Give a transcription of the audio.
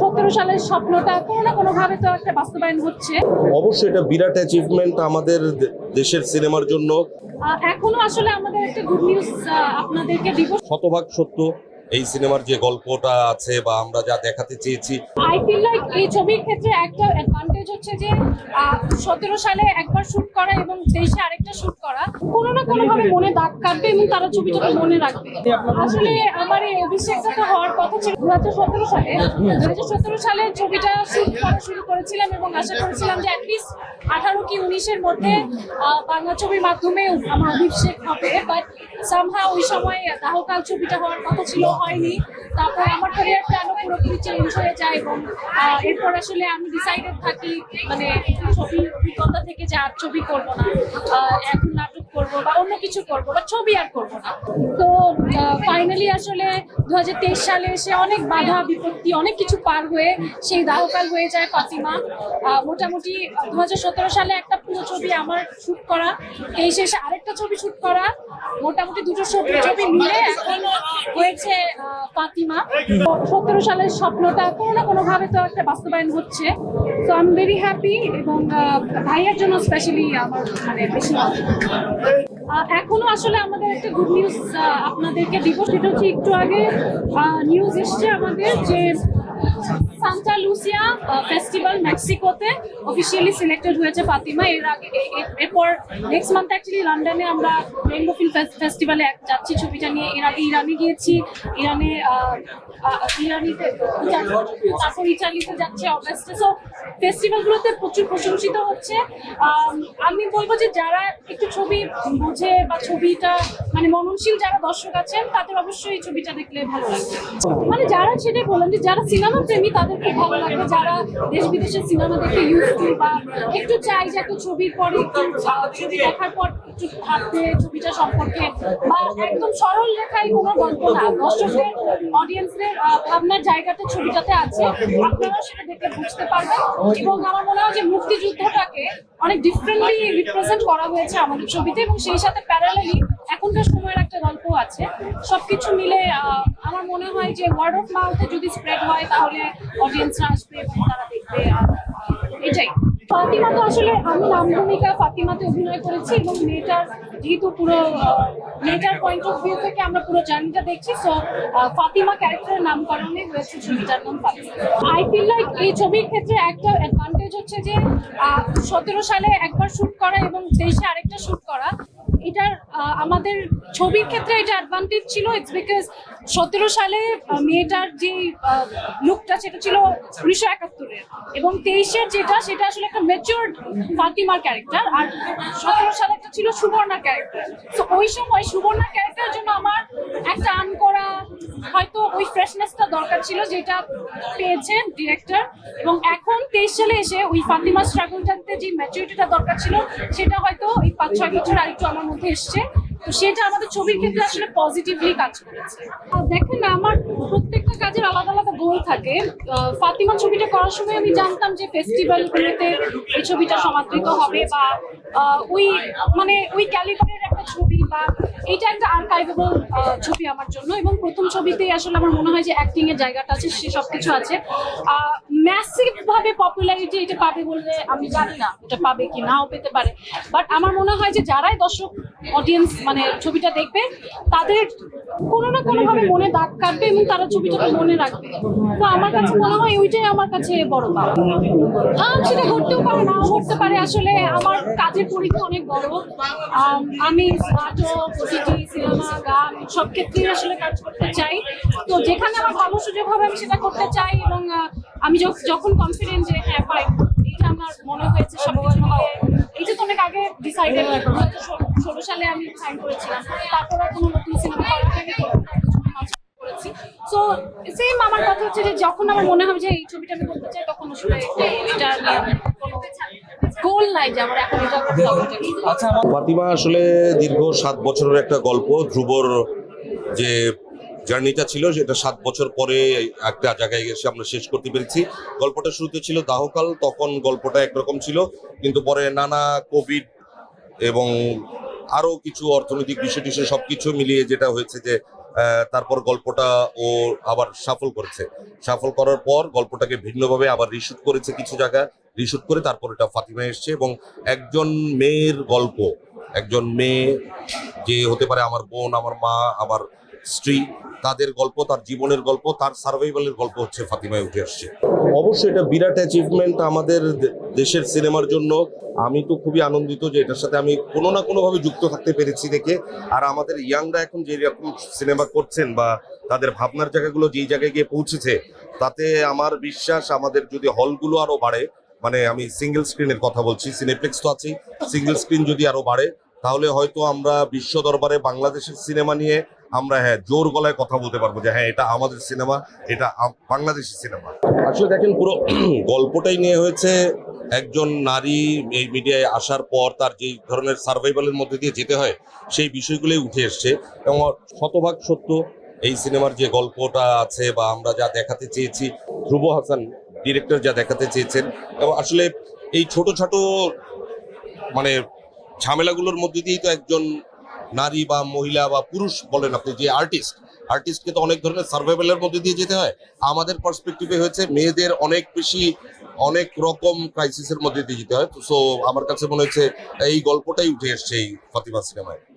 সতেরো সালের স্বপ্নটা কোনো না কোনোভাবে তো একটা বাস্তবায়ন হচ্ছে। অবশ্যই এটা বিরাট অ্যাচিভমেন্ট আমাদের দেশের সিনেমার জন্য। এখনও আসলে আমাদের একটা গুড নিউজ আপনাদেরকে দিব। শতভাগ সত্য এই সিনেমার যে গল্পটা আছে বা আমরা যা দেখাতে চেয়েছি। আই ফিল লাইক এই ছবির ক্ষেত্রে একটা অ্যাডভান্টেজ হচ্ছে যে সতেরো সালে একবার শুট করা এবং তেইশে আরেকটা শুট করা কোনো না কোনো ভাবে মনে দাগ কাটবে এবং তারা ছবিটাকে মনে রাখবে। আসলে আমার এই অভিষেকটা তো হওয়ার কথা ছিল। দু হাজার সতেরো সালে দু হাজার সতেরো সালে ছবিটা শুট করা শুরু করেছিলাম এবং আশা করেছিলাম যে অ্যাটলিস্ট আঠারো কি উনিশের মধ্যে বাংলা ছবির মাধ্যমে আমার অভিষেক হবে। বাট সামহা ওই সময় দাহকাল ছবিটা হওয়ার কথা ছিল হয়নি। তারপর আমার ক্যারিয়ার প্ল্যানও পুরোপুরি চেঞ্জ হয়ে যায় এবং এরপর আসলে আমি ডিসাইডেড থাকি মানে ছবি অভিজ্ঞতা থেকে যে আর ছবি করব না। এখন করব বা অন্য কিছু করব বা ছবি আর করব না। তো ফাইনালি আসলে দুই হাজার তেইশ সালে এসে অনেক বাধা, বিপত্তি, অনেক কিছু পার হয়ে সেই দাহকাল হয়ে যায় ফাতিমা। মোটামুটি দুহাজার সতেরো সালে একটা পুরো ছবি আমার শুট করা এই শেষে আরেকটা ছবি শুট করা, মোটামুটি দুটো ছবি ছবি মিলে এখন হয়েছে ফাতিমা। সতেরো সালের স্বপ্নটা কোনো না কোনো ভাবে তো একটা বাস্তবায়ন হচ্ছে। তো আই এম ভেরি হ্যাপি এবং ভাইয়ের জন্য স্পেশালি আমার মানে বেশি এখনও আসলে আমাদের একটা গুড নিউজ আপনাদেরকে দিব। সেটা হচ্ছে একটু আগে নিউজ এসছে আমাদের যে সান্তা লুসিয়া ফেস্টিভ্যাল মেক্সিকোতে অফিসিয়ালি সিলেক্টেড হয়েছে ফাতিমা। এর আগে এরপর নেক্সট মান্থ অ্যাকচুয়ালি লন্ডনে আমরা রেইনবো ফিল্ম ফেস্টিভ্যালে যাচ্ছি ছবিটা নিয়ে। এর আগে ইরানে গিয়েছি। ইরানে ইরানিতে তারপর ইটালিতে যাচ্ছে অগস্টে সো ফেস্টিভ্যালগুলোতে প্রচুর প্রশংসিত হচ্ছে। আমি বলব যে যারা একটু ছবি বোঝে বা ছবিটা মানে মননশীল যারা দর্শক আছেন, তাদের অবশ্যই ছবিটা দেখলে ভালো লাগবে। মানে যারা সেটাই বলেন যে যারা সিনেমা প্রেমী তাদের খুব যারা দেশ বিদেশের সিনেমা দেখে ইউজ টু বা একটু চাই যে একটা ছবির পরে একটু ছবি দেখার পর একটু ভাবতে ছবিটা সম্পর্কে বা একদম সরল রেখায় কোনো গল্প না। দর্শকদের অডিয়েন্সদের ভাবনার জায়গাতে ছবিটাতে আছে। আপনারাও সেটা দেখে বুঝতে পারবেন। এবং আমার মনে হয় যে মুক্তিযুদ্ধটাকে অনেক ডিফারেন্টলি রিপ্রেজেন্ট করা হয়েছে আমাদের ছবিতে। এবং সেই সাথে প্যারালালি এখনকার সময়ের একটা গল্প আছে। সবকিছু মিলে আমার মনে হয় যে ওয়ার্ড অফ মাউথে যদি স্প্রেড হয়, তাহলে অডিয়েন্সরা আসবে এবং তারা দেখবে। এটাই। ফাতিমা তো আসলে আমি নাম ভূমিকা ফাতিমাতে অভিনয় করেছি এবং মেয়েটার যেহেতু পুরো মেয়েটার পয়েন্ট অফ ভিউ থেকে আমরা পুরো জার্নিটা দেখছি সো ফাতিমা ক্যারেক্টারের নামকরণে হয়েছে ছবিটার নাম ফাতিমা। আই ফিল লাইক এই ছবির ক্ষেত্রে একটা অ্যাডভান্টেজ হচ্ছে যে সতেরো সালে একবার শুট করা এবং তেইশে আরেকটা শুট করা, এটার আমাদের ছবির ক্ষেত্রে এটা অ্যাডভান্টেজ ছিল ইটস বিকজ সতেরো সালে মেয়েটার যে লুকটা সেটা ছিল উনিশশো একাত্তরের। এবং তেইশের যেটা, সেটা আসলে একটা মেচিওর ফাতিমার ক্যারেক্টার আর সতেরো সালেরটা ছিল সুবর্ণার ক্যারেক্টার তো ওই সময় সুবর্ণার ক্যারেক্টারের জন্য আমার একটা আন করা হয়তো ওই ফ্রেশনেসটা দরকার ছিল যেটা পেয়েছেন ডিরেক্টর এবং এখন তেইশ সালে এসে ওই ফাতিমা স্ট্রাগলটাতে যে ম্যাচুরিটিটা দরকার ছিল, সেটা হয়তো এই পাঁচ ছয় বছর আরেকটু আমার মধ্যে এসছে। তো সেটা আমাদের ছবির ক্ষেত্রে আসলে পজিটিভলি কাজ করেছে। দেখেন আমার প্রত্যেকটা কাজের আলাদা আলাদা গোল থাকে। ফাতিমা ছবিটা করার সময় আমি জানতাম যে ফেস্টিভ্যালগুলোতে এই ছবিটা সমাদৃত হবে বা ওই মানে ওই ক্যালিবারের একটা ছবি বা এটা একটা আর্কাইভেবল ছবি আমার জন্য। এবং প্রথম ছবিতেই আসলে আমার মনে হয় যে অ্যাক্টিং এর জায়গাটা আছে, সে কিছু আছে। ম্যাসিভ ভাবে পপুলারিটি এটা পাবে বললে আমি জানি না এটা পাবে কি নাও পেতে পারে। বাট আমার মনে হয় যে যারাই দর্শক অডিয়েন্স মানে ছবিটা দেখবে, তাদের কোনো না কোনো ভাবে মনে দাগ কাটবে এবং তারা ছবিটাকে মনে রাখবে। তো আমার কাছে মনে হয় ওইটাই আমার কাছে বড় পাওয়া সেটা ঘটতেও পারে, নাও ঘটতে পারে। আসলে আমার কাজের পরীক্ষা অনেক বড়। আমি নাটক সিনেমা, গান সব ক্ষেত্রেই আসলে কাজ করতে চাই। তো যেখানে আমার ভালো সুযোগ হবে আমি সেটা করতে চাই এবং আমি যখ- যখন কনফিডেন্ট যে হ্যাঁ পাই এটা আমার মনে হয়েছে সব এটা তো অনেক আগে ডিসাইডেড ষোলো সালে আমি সাইন করেছিলাম তারপর আর কোনো নতুন সিনেমা করার করেছি। সো সেম আমার কথা হচ্ছে যে যখন আমার মনে হবে যে এই ছবিটা আমি করতে চাই তখন আসলে এটা গোল নাই যে আমার এখন এটা। আচ্ছা ফাতিমা আসলে দীর্ঘ সাত বছরের একটা গল্প ধ্রুবর যে জার্নিটা ছিল সেটা সাত বছর পরে একটা জায়গায় এসে আমরা শেষ করতে পেরেছি। গল্পটা শুরুতে ছিল দাহকাল, তখন গল্পটা একরকম ছিল, কিন্তু পরে নানা কোভিড এবং আরও কিছু অর্থনৈতিক বিষয় টিষয় সব কিছু মিলিয়ে যেটা হয়েছে যে তারপর গল্পটা ও আবার সাফল করেছে। সাফল করার পর গল্পটাকে ভিন্নভাবে আবার রিশুট করেছে কিছু জায়গা রিশুট করে তারপর এটা ফাতিমা এসছে এবং একজন মেয়ের গল্প, একজন মেয়ে যে হতে পারে আমার বোন, আমার মা, আমার স্ত্রী, তাদের গল্প, তার জীবনের গল্প, তার সার্ভাইভালের গল্প হচ্ছে ফাতিমায় উঠে আসছে। অবশ্যই এটা বিরাট অ্যাচিভমেন্ট আমাদের দেশের সিনেমার জন্য। আমি তো খুবই আনন্দিত যে এটার সাথে আমি কোনো না কোনোভাবে যুক্ত থাকতে পেরেছি দেখে। আর আমাদের ইয়াংরা এখন যে রকম সিনেমা করছেন বা তাদের ভাবনার জায়গাগুলো যেই জায়গায় গিয়ে পৌঁছেছে, তাতে আমার বিশ্বাস আমাদের যদি হলগুলো আরও বাড়ে মানে আমি সিঙ্গেল স্ক্রিনের কথা বলছি সিনেপ্লেক্স তো আছেই সিঙ্গেল স্ক্রিন যদি আরও বাড়ে, তাহলে হয়তো আমরা বিশ্ব দরবারে বাংলাদেশের সিনেমা নিয়ে আমরা হ্যাঁ জোর গলায় কথা বলতে পারব যে হ্যাঁ এটা আমাদের সিনেমা, এটা আম- বাংলাদেশি সিনেমা। আসলে দেখেন পুরো গল্পটাই নিয়ে হয়েছে একজন নারী এই মিডিয়ায় আসার পর তার যে ধরনের সার্ভাইভালের মধ্যে দিয়ে যেতে হয়, সেই বিষয়গুলোই উঠে এসছে। এবং শতভাগ সত্য, এই সিনেমার যে গল্পটা আছে বা আমরা যা দেখাতে চেয়েছি, ধ্রুব হাসান ডিরেক্টর যা দেখাতে চেয়েছেন, এবং আসলে এই ছোট ছোট মানে ঝামেলাগুলোর মধ্যে দিয়েই তো একজন নারী বা মহিলা বা পুরুষ বলেন আপনি, যে আর্টিস্ট আর্টিস্টকে তো অনেক ধরনের সার্ভাইভালের মধ্যে দিয়ে যেতে হয়। আমাদের পার্সপেক্টিভে হয়েছে মেয়েদের অনেক বেশি, অনেক রকম ক্রাইসিসের মধ্যে দিয়ে যেতে হয়। সো আমার কাছে মনে হচ্ছে এই গল্পটাই উঠে এসছে এই ফাতিমা সিনেমায়।